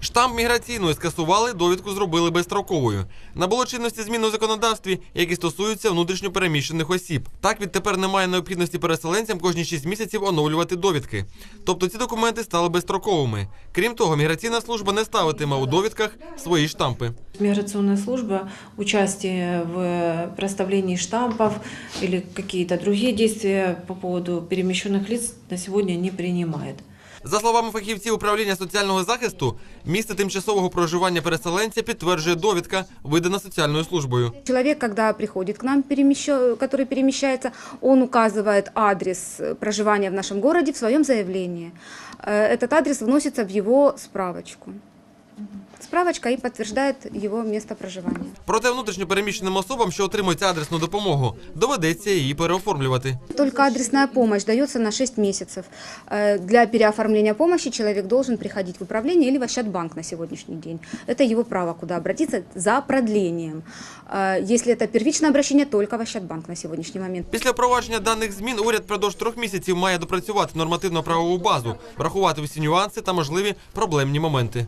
Штамп міграційної скасували, довідку зробили безстроковою. Набуло чинності зміни у законодавстві, які стосуються внутрішньопереміщених осіб. Так відтепер немає необхідності переселенцям кожні 6 місяців оновлювати довідки. Тобто ці документи стали безстроковими. Крім того, міграційна служба не ставитиме у довідках свої штампи. Миграционная служба участие в проставлении штампов или какие-то другие действия по поводу перемещенных лиц на сегодня не принимает. За словами фахівців управління соціального захисту, місце тимчасового проживання переселенця підтверджує довідка, видана соціальною службою. Человек, когда приходит к нам, перемещ- который перемещается, он указывает адрес э, проживания в нашем городе в своем заявлении. Э, Этот адрес вносится в его справочку. Справочка и подтверждает его место проживания. Проте внутрішньопереміщеним особам, що отримують адресну допомогу, доведеться її переоформлювати. Только адресная помощь дается на 6 месяцев. Э, Для переоформления помощи человек должен приходить в управление или в Ощадбанк на сегодняшний день. Это его право, куда обратиться за продлением. Э, Если это первичное обращение, только в Ощадбанк на сегодняшний момент. Після впровадження даних змін уряд впродовж трьох місяців має допрацювати нормативно-правову базу, врахувати усі нюанси та можливі проблемні моменти.